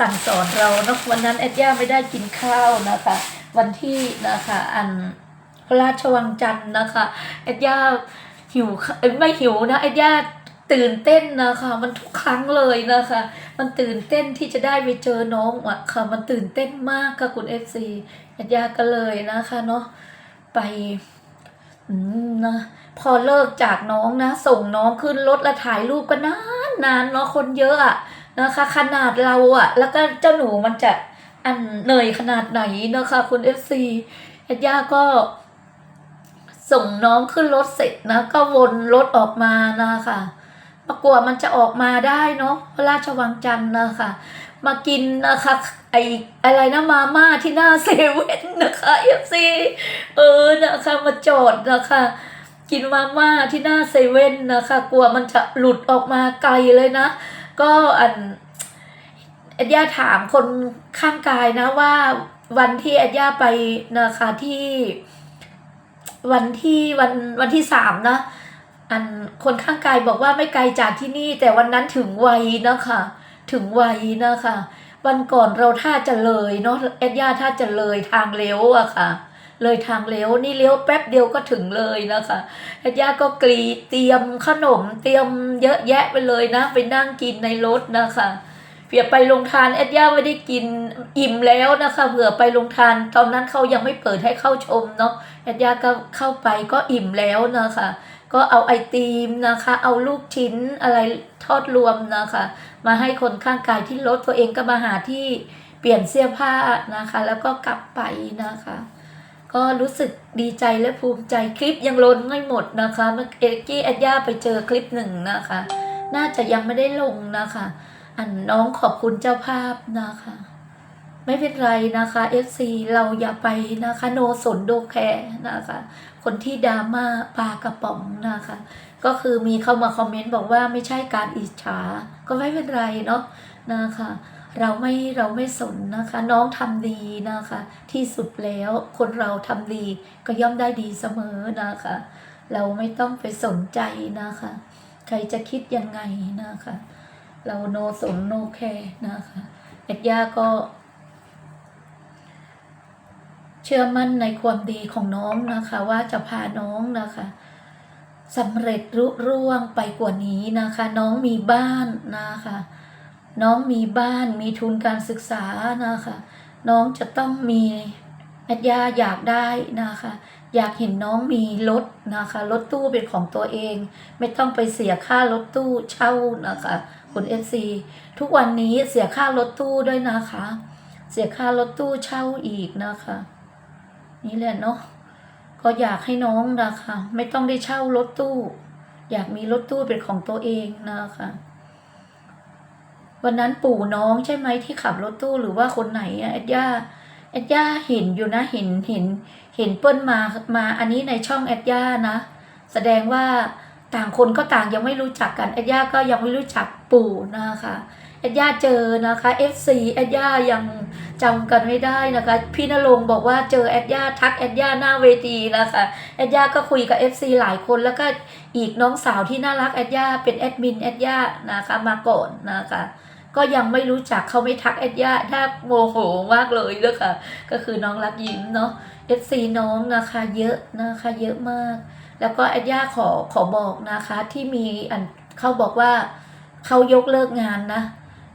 สั่งสอนเราเนะวันนั้นแอดย่าไม่ได้กินข้าวนะคะ วันที่นะคะอันพระราชวังจันทร์นะคะแอดย่าหิวไม่หิวนะแอดย่าตื่นเต้นนะคะมันทุกครั้งเลยนะคะ มันตื่นเต้นที่จะได้ไปเจอน้องอะค่ะ มันตื่นเต้นมากค่ะคุณเอฟซีแอดย่าก็เลยนะคะเนาะไปอืมนะพอเลิกจากน้องนะ ส่งน้องขึ้นรถแล้วถ่ายรูปก็นานนานเนาะคนเยอะอะ นะคะ ขนาดเราอะแล้วก็เจ้าหนูมันจะอันเหนื่อยขนาดไหนนะคะ คุณเอฟซีเอ็ดย่าก็ส่งน้องขึ้นรถเสร็จนะ ก็วนรถออกมานะคะมากลัวมันจะออกมาได้เนาะพระราชวังจันทร์นะคะ มากินนะคะไออะไรนะมาม่าที่หน้าเซเว่นนะคะเอฟซีเออนะคะมาจอดนะคะ กินมาม่าที่หน้าเซเว่นนะคะ กลัวมันจะหลุดออกมาไกลเลยนะ ก็อันแอดย่าถามคนข้างกายนะว่าวันที่แอดย่าไปนะคะที่ วันที่วันวันที่สามนะอันคนข้างกายบอกว่าไม่ไกลจากที่นี่ แต่วันนั้นถึงวัยนะคะถึงวัยนะคะวันก่อนเราท่าจะเลยเนาะแอดย่าท่าจะเลยทางเลี้ยวอะค่ะ เลยทางเลี้ยวนี่เลี้ยวแป๊บเดียวก็ถึงเลยนะคะแอดย่าก็กรีดเตรียมขนมเตรียมเยอะแยะไปเลยนะไปนั่งกินในรถนะคะเผื่อไปลงทานแอดย่าไม่ได้กินอิ่มแล้วนะคะเผื่อไปลงทาน ตอนนั้นเขายังไม่เปิดให้เข้าชมเนาะแอดย่าก็เข้าไปก็อิ่มแล้วนะคะ ก็เอาไอติมนะคะ เอาลูกชิ้นอะไรทอดรวมนะคะ มาให้คนข้างกายที่รถตัวเองก็มาหาที่เปลี่ยนเสื้อผ้านะคะ แล้วก็กลับไปนะคะ ก็รู้สึกดีใจและภูมิใจคลิปยังล้นไม่หมดนะคะเมื่อเอกี้แอดย่าไปเจอคลิปหนึ่งนะคะ น่าจะยังไม่ได้ลงนะคะ อันน้องขอบคุณเจ้าภาพนะคะ ไม่เป็นไรนะคะ FC เราอย่าไปนะคะโนสนโดแคร์นะคะ คนที่ดราม่าปลากระป๋องนะคะ ก็คือมีเข้ามาคอมเมนต์บอกว่าไม่ใช่การอิจฉาก็ไม่เป็นไรเนาะนะคะ เราไม่เราไม่สนนะคะ น้องทำดีนะคะ ที่สุดแล้วคนเราทำดีก็ย่อมได้ดีเสมอนะคะ เราไม่ต้องไปสนใจนะคะ ใครจะคิดยังไงนะคะ เราโนสนโนแคร์นะคะเอ็ดยาก็ เชื่อมั่นในความดีของน้องนะคะ ว่าจะพาน้องนะคะสำเร็จรุร่วงไปกว่านี้นะคะ น้องมีบ้านนะคะ น้องมีบ้านมีทุนการศึกษานะคะ น้องจะต้องมีแอดยาอยากได้นะคะ อยากเห็นน้องมีรถนะคะรถตู้เป็นของตัวเอง ไม่ต้องไปเสียค่ารถตู้เช่านะคะคุณเอซีทุกวันนี้เสียค่ารถตู้ด้วยนะคะ เสียค่ารถตู้เช่าอีกนะคะ นี่แหละเนาะก็อยากให้น้องนะคะ ไม่ต้องได้เช่ารถตู้ อยากมีรถตู้เป็นของตัวเองนะคะ วันนั้นปู่น้องใช่ไหมที่ขับรถตู้หรือว่าคนไหนอะแอดย่าแอดย่าเห็นอยู่นะเห็นเห็นเห็นเปิ้ลมามาอันนี้ในช่องแอดย่านะ แสดงว่าต่างคนก็ต่างยังไม่รู้จักกันแอดย่าก็ยังไม่รู้จักปู่นะคะแอดย่าเจอนะคะ FC แอดย่ายังจำกันไม่ได้นะคะ พี่นรงค์บอกว่าเจอแอดย่าทักแอดย่าหน้าเวทีนะคะแอดย่าก็คุยกับ FC หลายคนแล้วก็อีกน้องสาวที่น่ารักแอดย่าเป็นแอดมินแอดย่านะคะมาก่อนนะคะ ก็ยังไม่รู้จักเขาไม่ทักแอดย่าถ้าโมโหมากเลยเลยค่ะ ก็คือน้องรักยิ้มเนาะ FC น้องนะคะเยอะนะคะเยอะมาก แล้วก็แอดย่าขอขอบอกนะคะที่มีอันเขาบอกว่าเขายกเลิกงานนะ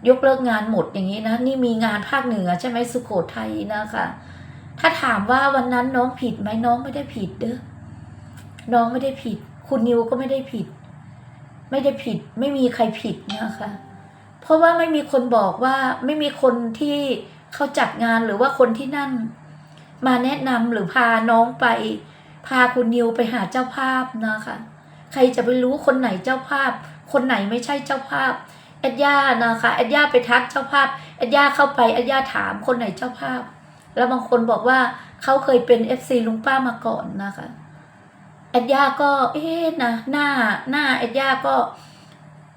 ยกเลิกงานหมดอย่างนี้นะ นี่มีงานภาคเหนือใช่ไหมสุโขทัยนะคะถ้าถามว่าวันนั้นน้องผิดไหมน้องไม่ได้ผิดเด้อน้องไม่ได้ผิด คุณนิวก็ไม่ได้ผิด ไม่ได้ผิด ไม่มีใครผิดนะคะ เพราะว่าไม่มีคนบอกว่าไม่มีคนที่เขาจัดงานหรือว่าคนที่นั่น มาแนะนำหรือพาน้องไป พาคุณนิวไปหาเจ้าภาพนะคะ ใครจะไปรู้คนไหนเจ้าภาพ คนไหนไม่ใช่เจ้าภาพแอดย่านะคะแอดย่าไปทักเจ้าภาพแอดย่าเข้าไปแอดย่าถามคนไหนเจ้าภาพ แล้วบางคนบอกว่าเขาเคยเป็นเอฟซีลุงป้ามาก่อนนะคะแอดย่าก็เอ๊ะนะหน้าหน้าแอดย่าก็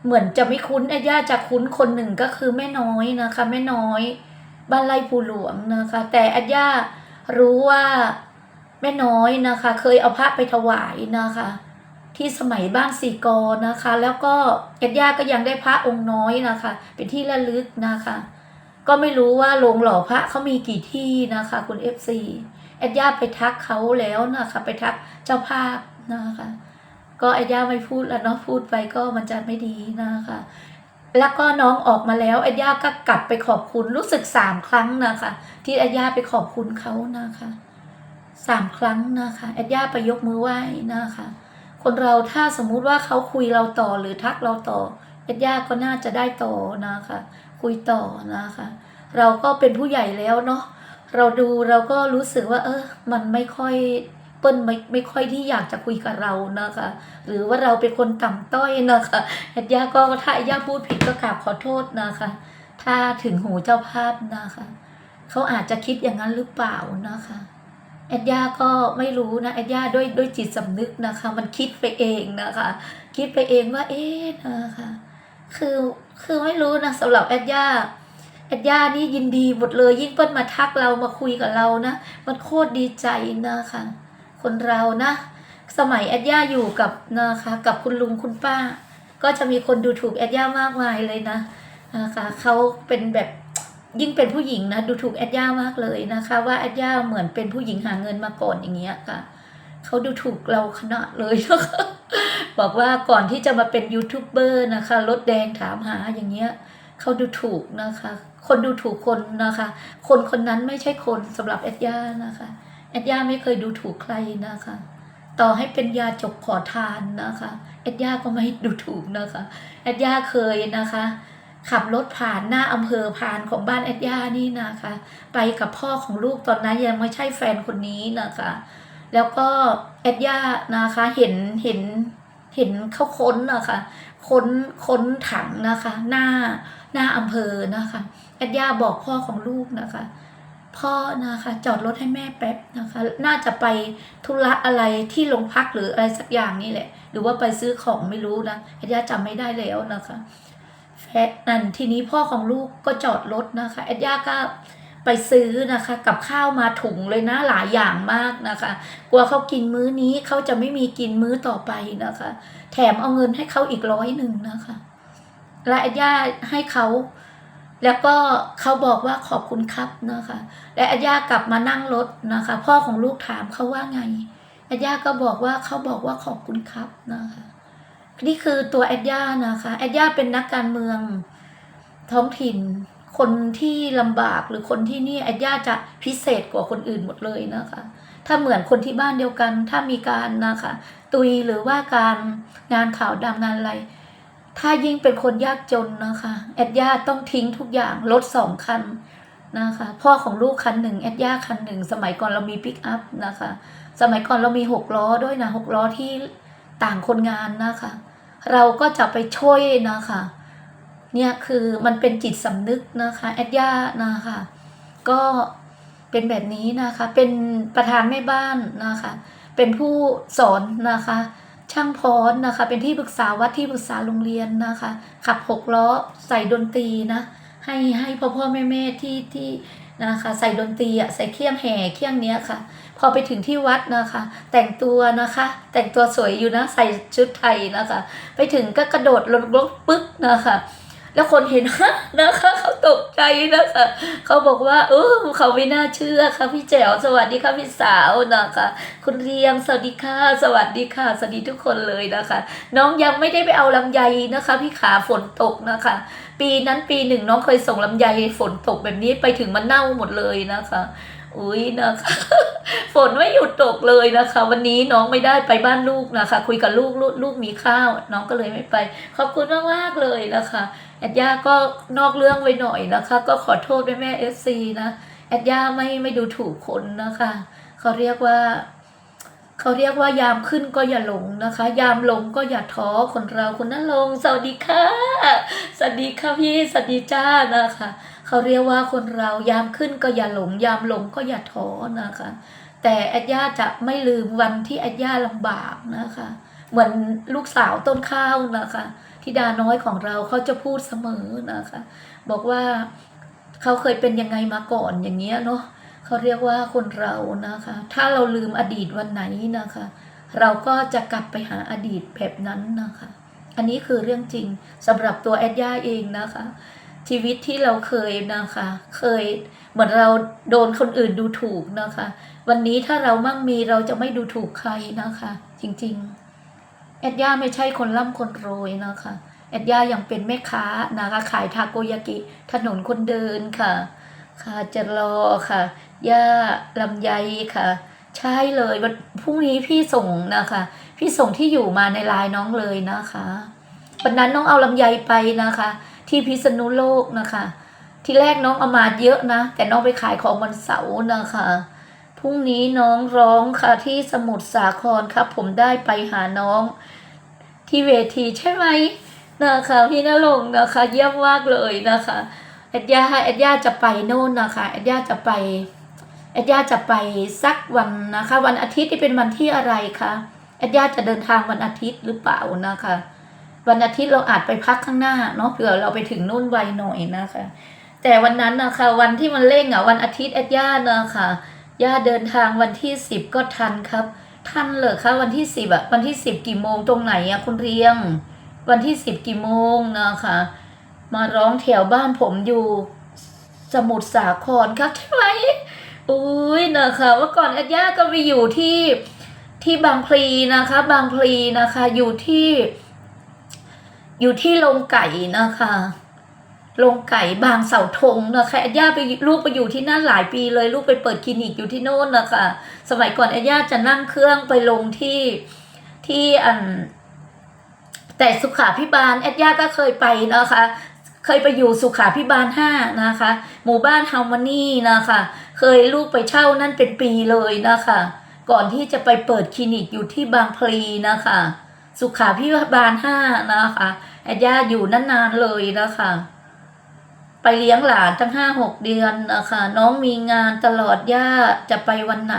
เหมือนจะไม่คุ้นแอดย่าจะคุ้นคนหนึ่งก็คือแม่น้อยนะคะแม่น้อยบ้านไร่ภูหลวงนะคะ แต่แอดย่ารู้ว่าแม่น้อยนะคะ เคยเอาพระไปถวายนะคะ ที่สมัยบ้านสีกอนะคะ แล้วก็แอดยาก็ยังได้พระองค์น้อยนะคะ เป็นที่ระลึกนะคะ ก็ไม่รู้ว่าโรงหล่อพระเขามีกี่ที่นะคะ คุณเอฟซีแอดยาไปทักเขาแล้วนะคะ ไปทักเจ้าภาพนะคะ ก็แอดย่าไม่พูดแล้วเนาะพูดไปก็มันจะไม่ดีนะคะ แล้วก็น้องออกมาแล้วแอดย่าก็กลับไปขอบคุณรู้สึกสามครั้งนะคะ ที่แอดย่าไปขอบคุณเขานะคะสามครั้งนะคะแอดย่าไปยกมือไหว้นะคะ คนเราถ้าสมมุติว่าเขาคุยเราต่อหรือทักเราต่อแอดย่าก็น่าจะได้ต่อนะคะ คุยต่อนะคะ เราก็เป็นผู้ใหญ่แล้วเนาะเราดูเราก็รู้สึกว่า เออมันไม่ค่อย ปิ้ลไม่ไม่ค่อยที่อยากจะคุยกับเรานะคะ หรือว่าเราเป็นคนต่ำต้อยนะคะแอดย่าก็ถ้าแอดย่าพูดผิดก็กราบขอโทษนะคะ ถ้าถึงหูเจ้าภาพนะคะเขาอาจจะคิดอย่างนั้นหรือเปล่านะคะแอดย่าก็ไม่รู้นะแอดย่าด้วยด้วยจิตสำนึกนะคะ มันคิดไปเองนะคะ คิดไปเองว่าเอ๊ะนะคะคือคือไม่รู้นะสำหรับแอดย่าแอดย่านี่ยินดีหมดเลยยิ่งเปิ้ลมาทักเรามาคุยกับเรานะ มันโคตรดีใจนะคะ คนเรานะ สมัยแอดย่าอยู่กับนะคะกับคุณลุงคุณป้า ก็จะมีคนดูถูกแอดย่ามากมายเลยนะนะคะเขาเป็นแบบยิ่งเป็นผู้หญิงนะดูถูกแอดย่ามากเลยนะคะ ว่าแอดย่าเหมือนเป็นผู้หญิงหาเงินมาก่อนอย่างเงี้ยค่ะเขาดูถูกเราขนาดเลยนะคะบอกว่าก่อนที่จะมาเป็นยูทูบเบอร์นะคะรถแดงถามหาอย่างเงี้ยเขาดูถูกนะคะ คนดูถูกคนนะคะ คนคนนั้นไม่ใช่คนสำหรับแอดย่านะคะ แอดย่าไม่เคยดูถูกใครนะคะ ต่อให้เป็นยาจกขอทานนะคะแอดย่าก็ไม่ดูถูกนะคะแอดย่าเคยนะคะ ขับรถผ่านหน้าอำเภอผ่านของบ้านแอดย่านี่นะคะ ไปกับพ่อของลูกตอนนั้นยังไม่ใช่แฟนคนนี้นะคะ แล้วก็แอดย่านะคะเห็นเห็นเห็นเขาค้นนะคะค้นค้นถังนะคะ หน้าหน้าอำเภอนะคะแอดย่าบอกพ่อของลูกนะคะ พ่อนะคะ จอดรถให้แม่แป๊บนะคะ น่าจะไปธุระอะไรที่โรงพักหรืออะไรสักอย่างนี่แหละ หรือว่าไปซื้อของไม่รู้นะอดยาจำไม่ได้แล้วนะคะแฟนั่นทีนี้พ่อของลูกก็จอดรถนะคะอดยาก็ไปซื้อนะคะ กับข้าวมาถุงเลยนะหลายอย่างมากนะคะ กลัวเขากินมื้อนี้เขาจะไม่มีกินมื้อต่อไปนะคะ แถมเอาเงินให้เขาอีกร้อยหนึ่งนะคะ และอาย่าให้เขา แล้วก็เขาบอกว่าขอบคุณครับนะคะ และอาย่ากลับมานั่งรถนะคะ พ่อของลูกถามเขาว่าไง อาย่าก็บอกว่าเขาบอกว่าขอบคุณครับนะคะ นี่คือตัวแอดย่านะคะแอดย่าเป็นนักการเมืองท้องถิ่น คนที่ลำบากหรือคนที่นี่แอดย่าจะพิเศษกว่าคนอื่นหมดเลยนะคะ ถ้าเหมือนคนที่บ้านเดียวกัน ถ้ามีการนะคะ ตุยหรือว่าการงานข่าวดังงานอะไร ถ้ายิ่งเป็นคนยากจนนะคะ แอดย่าต้องทิ้งทุกอย่างรถสองคันนะคะ พ่อของลูกคันหนึ่งแอดย่าคันหนึ่งสมัยก่อนเรามีปิกอัพนะคะ สมัยก่อนเรามีหกล้อด้วยนะหกล้อที่ต่างคนงานนะคะ เราก็จะไปช่วยนะคะ เนี่ยคือมันเป็นจิตสำนึกนะคะแอดย่านะคะ ก็เป็นแบบนี้นะคะ เป็นประธานแม่บ้านนะคะ เป็นผู้สอนนะคะ ช่างพรนะคะ เป็นที่ปรึกษาวัดที่ปรึกษาโรงเรียนนะคะ ขับหกล้อใส่ดนตรีนะ ให้ให้พ่อพ่อแม่แม่ที่ที่นะคะ ใส่ดนตรีอะใส่เครื่องแห่เครื่องเนี้ยค่ะ พอไปถึงที่วัดนะคะ แต่งตัวนะคะ แต่งตัวสวยอยู่นะใส่ชุดไทยนะคะ ไปถึงก็กระโดดลงรถปึ๊กนะคะ แล้วคนเห็นฮะนะคะเขาตกใจนะคะเขาบอกว่าเออเขาไม่น่าเชื่อค่ะพี่แจ๋วสวัสดีค่ะพี่สาวนะคะ คุณเรียงสวัสดีค่ะ สวัสดีค่ะสวัสดีทุกคนเลยนะคะ น้องยังไม่ได้ไปเอาลำไยนะคะ พี่ขาฝนตกนะคะ ปีนั้นปีหนึ่งน้องเคยส่งลำไยฝนตกแบบนี้ไปถึงมันเน่าหมดเลยนะคะ อุ้ยนะคะ ฝนไม่หยุดตกเลยนะคะ วันนี้น้องไม่ได้ไปบ้านลูกนะคะ คุยกับลูกลูกลูกมีข้าว น้องก็เลยไม่ไป ขอบคุณมากมากเลยนะคะแอดย่าก็นอกเรื่องไว้หน่อยนะคะ ก็ขอโทษแม่แม่เอฟซีนะแอดย่าไม่ไม่ดูถูกคนนะคะเขาเรียกว่าเขาเรียกว่ายามขึ้นก็อย่าหลงนะคะ ยามลงก็อย่าท้อคนเราคนนั้นลงสวัสดีค่ะสวัสดีค่ะพี่สวัสดีจ้านะคะ เขาเรียกว่าคนเรายามขึ้นก็อย่าหลง ยามลงก็อย่าท้อนะคะ แต่แอดย่าจะไม่ลืมวันที่แอดย่าลำบากนะคะ เหมือนลูกสาวต้นข้าวนะคะธิดาน้อยของเราเขาจะพูดเสมอนะคะ บอกว่าเขาเคยเป็นยังไงมาก่อนอย่างเงี้ยเนาะเขาเรียกว่าคนเรานะคะ ถ้าเราลืมอดีตวันไหนนะคะ เราก็จะกลับไปหาอดีตแบบนั้นนะคะ อันนี้คือเรื่องจริงสำหรับตัวแอดย่าเองนะคะ ชีวิตที่เราเคยนะคะ เคยเหมือนเราโดนคนอื่นดูถูกนะคะ วันนี้ถ้าเรามั่งมีเราจะไม่ดูถูกใครนะคะ จริงๆ แอดย่าไม่ใช่คนร่ำคนรวยนะคะ แอดย่ายังเป็นแม่ค้านะคะ ขายทาโกยากิ ถนนคนเดินค่ะ ค่ะจะรอค่ะ ย่าลำไยค่ะ ใช่เลยวันพรุ่งนี้พี่ส่งนะคะ พี่ส่งที่อยู่มาในไลน์น้องเลยนะคะวันนั้นน้องเอาลำไยไปนะคะ ที่พิษณุโลกนะคะ ที่แรกน้องเอามาเยอะนะ แต่น้องไปขายของวันเสาร์นะคะพรุ่งนี้น้องร้องค่ะที่สมุทรสาครครับผมได้ไปหาน้อง ที่เวทีใช่ไหมนะคะพี่นรงนะคะ เยี่ยมมากเลยนะคะแอดย่าแอดย่าจะไปโน่นนะคะแอดย่าจะไปแอดย่าจะไปสักวันนะคะ วันอาทิตย์ที่เป็นวันที่อะไรคะแอดย่าจะเดินทางวันอาทิตย์หรือเปล่านะคะ วันอาทิตย์เราอาจไปพักข้างหน้าเนาะเผื่อเราไปถึงนู่นไวหน่อยนะคะ แต่วันนั้นนะคะวันที่มันเร่งอะวันอาทิตย์แอดย่านะคะย่าเดินทางวันที่สิบก็ทันครับทันเหรอคะวันที่สิบอะวันที่สิบกี่โมงตรงไหนอะคุณเรียง วันที่สิบกี่โมงนะคะ มาร้องแถวบ้านผมอยู่สมุทรสาครครับใช่ไหมอุ้ยนะคะเมื่อก่อนแอดย่าก็ไปอยู่ที่ที่บางพลีนะคะ บางพลีนะคะอยู่ที่ อยู่ที่โรงไก่นะคะโรงไก่บางเสาธงนะคะแอดย่าไปลูกไปอยู่ที่นั่นหลายปีเลยลูกไปเปิดคลินิกอยู่ที่โน่นนะคะ สมัยก่อนแอดย่าจะนั่งเครื่องไปลงที่ที่อัน แต่สุขาพิบาลแอดย่าก็เคยไปนะคะ เคยไปอยู่สุขาพิบาลห้านะคะ หมู่บ้านฮาร์โมนีนะคะ เคยลูกไปเช่านั่นเป็นปีเลยนะคะ ก่อนที่จะไปเปิดคลินิกอยู่ที่บางพลีนะคะ สุขาพิบาลห้านะคะแอดย่าอยู่นานๆเลยนะคะ ไปเลี้ยงหลานตั้งห้าหกเดือนนะคะน้องมีงานตลอดย่าจะไปวันไหน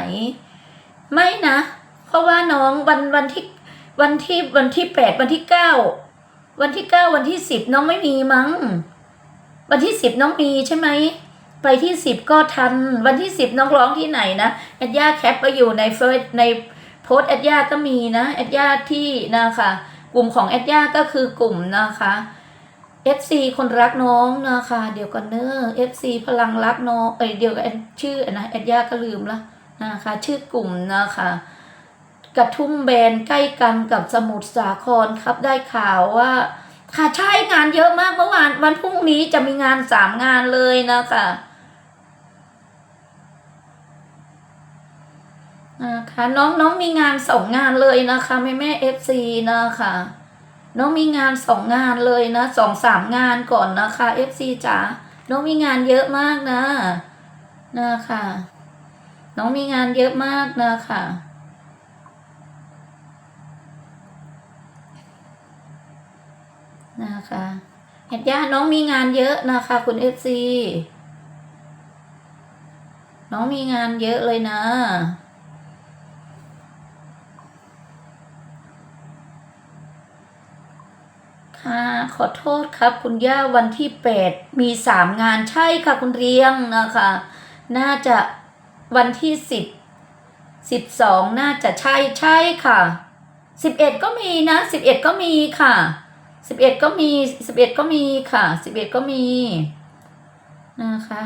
ไม่นะ เพราะว่าน้องวันวันที่วันที่วันที่แปดวันที่เก้าวันที่เก้าวันที่สิบน้องไม่มีมั้ง วันที่สิบน้องมีใช่ไหมไปที่สิบก็ทัน วันที่สิบน้องร้องที่ไหนนะแอดย่าแคปไปอยู่ในเฟซใน โพสแอดย่าก็มีนะแอดย่าที่นะคะ กลุ่มของแอดย่าก็คือกลุ่มนะคะ FC คนรักน้องนะคะ เดี๋ยวก่อนเนอะ FC พลังรักน้องเอ้ยเดี๋ยวแอดชื่อนะแอดย่าก็ลืมละนะคะ ชื่อกลุ่มนะคะกระทุ่มแบนใกล้กันกับสมุทรสาครครับได้ข่าวว่า ค่ะใช่งานเยอะมากเมื่อวานวันพรุ่งนี้จะมีงานสามงานเลยนะคะ นะคะน้องน้องมีงานสองงานเลยนะคะแม่แม่เอฟซีนะคะน้องมีงานสองงานเลยนะสองสามงานก่อนนะคะเอฟซีจ๋าน้องมีงานเยอะมากนะนะคะน้องมีงานเยอะมากนะคะนะคะเห็ดย่าน้องมีงานเยอะนะคะคุณเอฟซีน้องมีงานเยอะเลยนะ ค่ะ ขอโทษครับ คุณย่าวันที่แปดมีสามงานใช่ค่ะ คุณเรียงนะคะ น่าจะวันที่สิบสิบสองน่าจะใช่ใช่ค่ะสิบเอ็ดก็มีนะสิบเอ็ดก็มีค่ะสิบเอ็ดก็มีสิบเอ็ดก็มีค่ะสิบเอ็ดก็มีนะคะ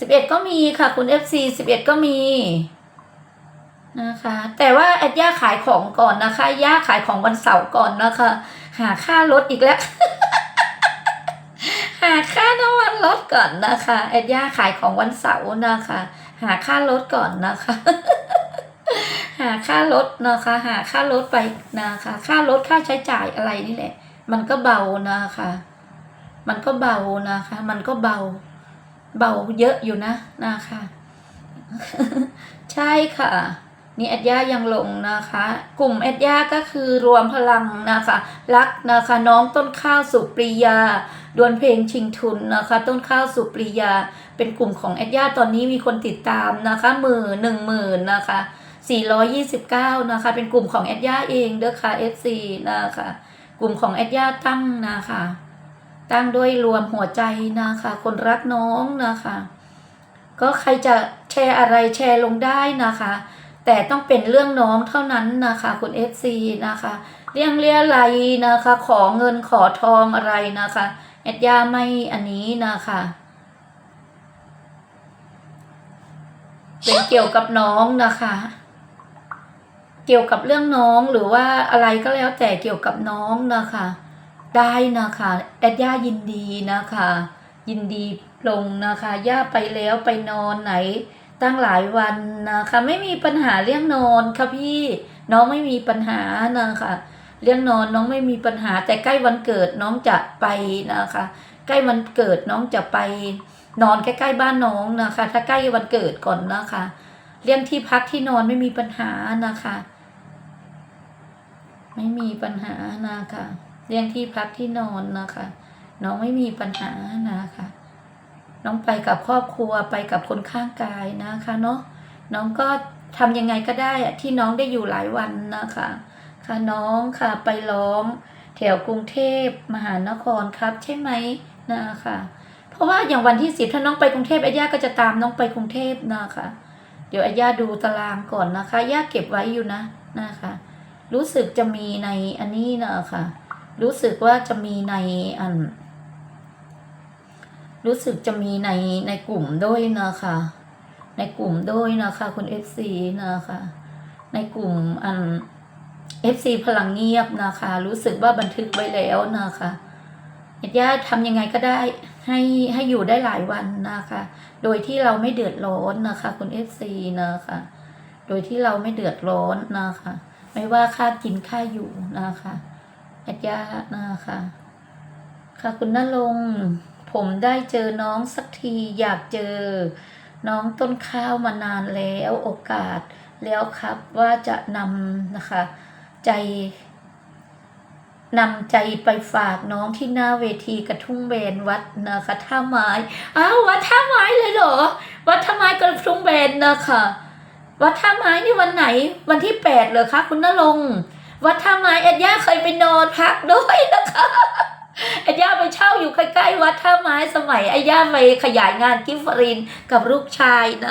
สิบเอ็ดก็มีค่ะ คุณเอฟซีสิบเอ็ดก็มีนะคะแต่ว่าแอดย่าขายของก่อนนะคะย่าขายของวันเสาร์ก่อนนะคะ หาค่ารถอีกแล้ว หาค่าน้ำมันรถก่อนนะคะแอดย่าขายของวันเสาร์นะคะ หาค่ารถก่อนนะคะ หาค่ารถนะคะ หาค่ารถไปนะคะ ค่ารถค่าใช้จ่ายอะไรนี่แหละ มันก็เบานะคะ มันก็เบานะคะ มันก็เบา เบาเยอะอยู่นะนะคะ ใช่ค่ะ นี่แอดย่ายังลงนะคะ กลุ่มแอดย่าก็คือรวมพลังนะคะ รักนะคะน้องต้นข้าวสุปรียาดวลเพลงชิงทุนนะคะ ต้นข้าวสุปรียา เป็นกลุ่มของแอดย่าตอนนี้มีคนติดตามนะคะหมื่นหนึ่งหมื่นนะคะ429 นะคะ เป็นกลุ่มของแอดย่าเองเด้อค่ะ FC นะคะ กลุ่มของแอดย่าตั้งนะคะ ตั้งด้วยรวมหัวใจนะคะ คนรักน้องนะคะ ก็ใครจะแชร์อะไรแชร์ลงได้นะคะ แต่ต้องเป็นเรื่องน้องเท่านั้นนะคะคุณ FC นะคะเรื่องเรียอะไรนะคะ ขอเงินขอทองอะไรนะคะเอ็ดย่าไม่อันนี้นะคะเป็นเกี่ยวกับน้องนะคะ เกี่ยวกับเรื่องน้องหรือว่าอะไรก็แล้วแต่เกี่ยวกับน้องนะคะ ได้นะคะแอดย่ายินดีนะคะ ยินดีลงนะคะ ย่าไปแล้วไปนอนไหน ตั้งหลายวันนะคะไม่มีปัญหาเรื่องนอนค่ะพี่น้องไม่มีปัญหานะคะเรื่องนอนน้องไม่มีปัญหา แต่ใกล้วันเกิดน้องจะไปนะคะ ใกล้วันเกิดน้องจะไป นอนใกล้ๆบ้านน้องนะคะ ถ้าใกล้วันเกิดก่อนนะคะ เรื่องที่พักที่นอนไม่มีปัญหานะคะ ไม่มีปัญหานะคะ เรื่องที่พักที่นอนนะคะ น้องไม่มีปัญหานะคะ น้องไปกับครอบครัวไปกับคนข้างกายนะคะเนาะน้องก็ทำยังไงก็ได้อะที่น้องได้อยู่หลายวันนะคะค่ะน้องค่ะไปร้อง แถวกรุงเทพมหานครครับ ใช่ไหมนะคะเพราะว่าอย่างวันที่สิบถ้าน้องไปกรุงเทพอาย่าก็จะตามน้องไปกรุงเทพนะคะเดี๋ยวอาย่าดูตารางก่อนนะคะย่าเก็บไว้อยู่นะนะคะ รู้สึกจะมีในอันนี้นะคะรู้สึกว่าจะมีในอัน รู้สึกจะมีในในกลุ่มด้วยนะคะ ในกลุ่มด้วยนะคะ คุณเอฟซีนะคะ ในกลุ่มอัน FC พลังเงียบนะคะ รู้สึกว่าบันทึกไว้แล้วนะคะญาติทำยังไงก็ได้ให้ให้อยู่ได้หลายวันนะคะ โดยที่เราไม่เดือดร้อนนะคะ คุณ FC นะคะ โดยที่เราไม่เดือดร้อนนะคะ ไม่ว่าค่ากินค่าอยู่นะคะญาตินะคะ ค่ะคุณนรงค์ ผมได้เจอน้องสักทีอยากเจอ น้องต้นข้าวมานานแล้วโอกาสแล้วครับว่าจะนำนะคะ ใจนำใจไปฝากน้องที่หน้าเวทีกระทุ่งเบนวัดนะคะท่าไม้อ้าววัดท่าไม้เลยเหรอวัดท่าไม้กระทุ่งเบนนะคะวัดท่าไม้นี่วันไหน วันที่แปดเหรอคะคุณนรงวัดท่าไม้เอ็ดย่าเคยไปนอนพักด้วยนะคะ อาย่าไปเช่าอยู่ใกล้ๆวัดท่าไม้สมัยไอ้ย่าไปขยายงานกิฟฟรินกับลูกชายนะ